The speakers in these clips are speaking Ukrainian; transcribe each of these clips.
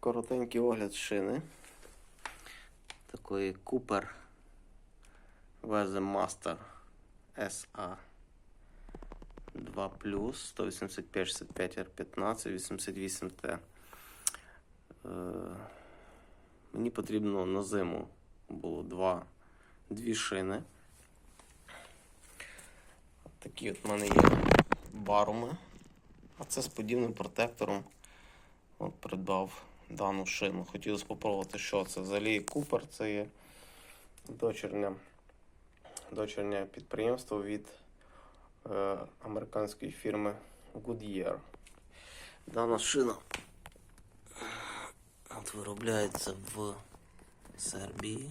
коротенький огляд шини. Такої Cooper Master SA 2 185 65 R15 88 T. Е, мені потрібно на зиму було два, дві шини. Такі от в мене є баруми. А це з подібним протектором. От придбав дану шину. Хотілося спробувати, що це. Взагалі Купер це є дочерня, дочернє підприємство від е, американської фірми Goodyear. Дана шина от виробляється в Сербії.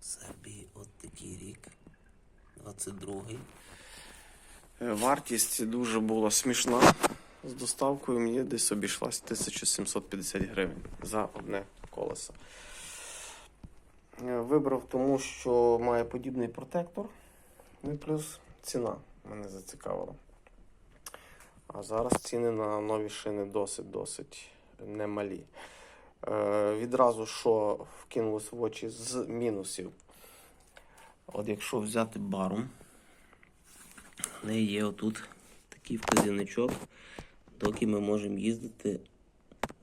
Сербії от такий рік. 22-й. Е, Вартість дуже була смішна. З доставкою мені десь обійшлась 1750 гривень за одне колесо. Е, Вибрав тому, що має подібний протектор. Ну і плюс ціна мене зацікавила. А зараз ціни на нові шини досить-досить немалі. Е, відразу що вкинулось в очі з мінусів. От якщо взяти барум, в неї є отут такий вказівничок, доки ми можемо їздити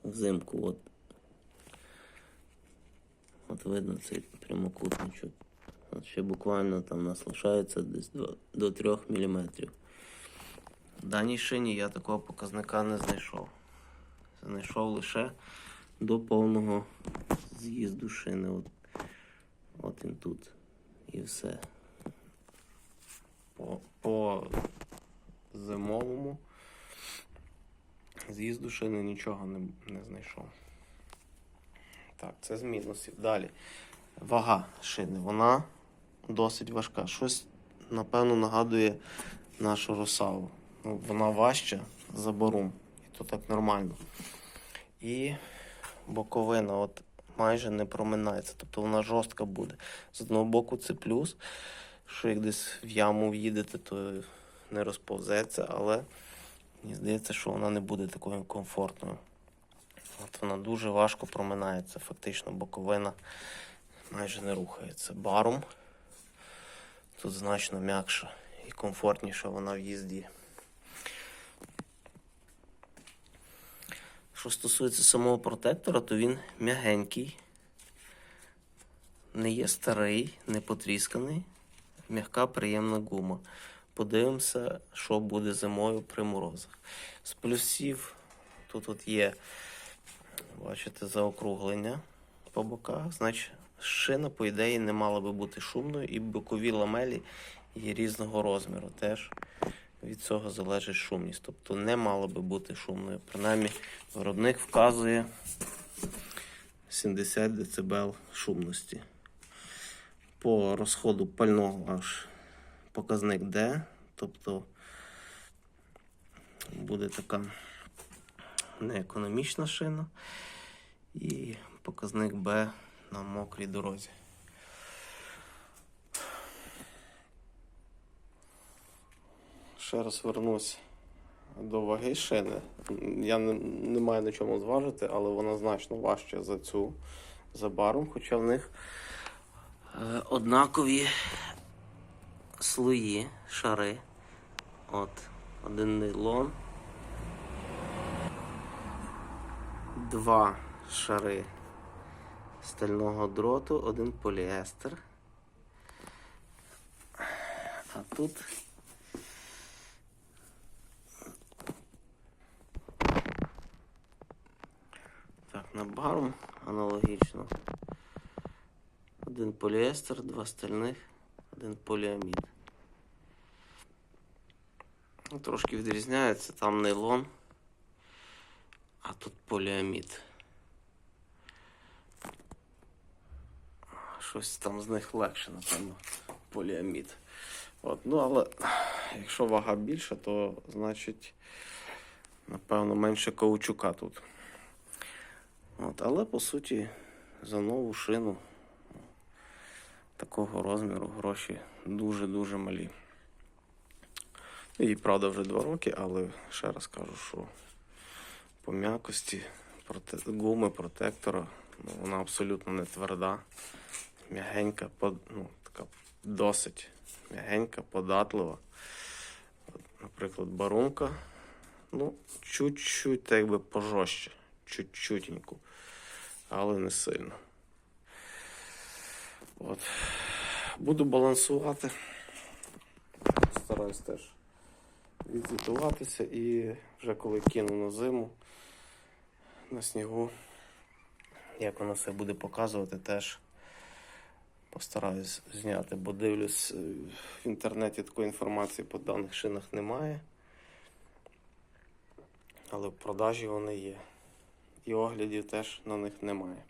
взимку. От, от видно цей прямокутничок. От ще буквально там нас лишається десь до, до 3 мм. В даній шині я такого показника не знайшов. Знайшов лише до повного з'їзду шини. От, от він тут. І все. По, по зимовому з'їзду шини нічого не, не знайшов. Так, це з мінусів. Далі. Вага шини. Вона досить важка. Щось, напевно, нагадує нашу росаву. Ну, вона важча за борум. І то так нормально. І боковина от майже не проминається. Тобто вона жорстка буде. З одного боку це плюс, що як десь в яму в'їдете, то не розповзеться, але мені здається, що вона не буде такою комфортною. От вона дуже важко проминається. Фактично боковина майже не рухається. Барум тут значно м'якша і комфортніша вона в їзді. Що стосується самого протектора, то він м'ягенький, не є старий, не потрісканий, м'яка приємна гума. Подивимося, що буде зимою при морозах. З плюсів тут от є, бачите, заокруглення по боках. Значить, шина, по ідеї, не мала би бути шумною, і бокові ламелі є різного розміру. Теж від цього залежить шумність. Тобто не мала би бути шумною. Принаймні, виробник вказує 70 дБ шумності. По розходу пального аж показник D, тобто буде така неекономічна шина і показник B на мокрій дорозі. Ще раз вернусь до ваги шини. Я не, не маю на чому зважити, але вона значно важча за цю за баром, хоча в них е, однакові слої, шари. От, один нейлон. Два шари стального дроту, один поліестер. А тут Так, на барум аналогічно. Один поліестер, два стальних, один поліамід. Трошки відрізняється, там нейлон, а тут поліамід. Щось там з них легше, напевно, поліамід. От, ну, але якщо вага більша, то значить, напевно, менше каучука тут. От, але по суті за нову шину такого розміру гроші дуже-дуже малі. Їй, правда, вже два роки, але ще раз кажу, що По м'якості проте... гуми протектора. Ну, вона абсолютно не тверда. М'ягенька, под... ну, така досить м'ягенька, податлива. Наприклад, барунка. Ну, чуть-чуть так якби пожорстче. Чуть-чутеньку. Але не сильно. От. Буду балансувати. Стараюсь теж відзвітуватися і вже коли кину на зиму на снігу, як воно все буде показувати, теж постараюсь зняти, бо дивлюсь, е, в інтернеті такої інформації по даних шинах немає. Але в продажі вони є. І оглядів теж на них немає.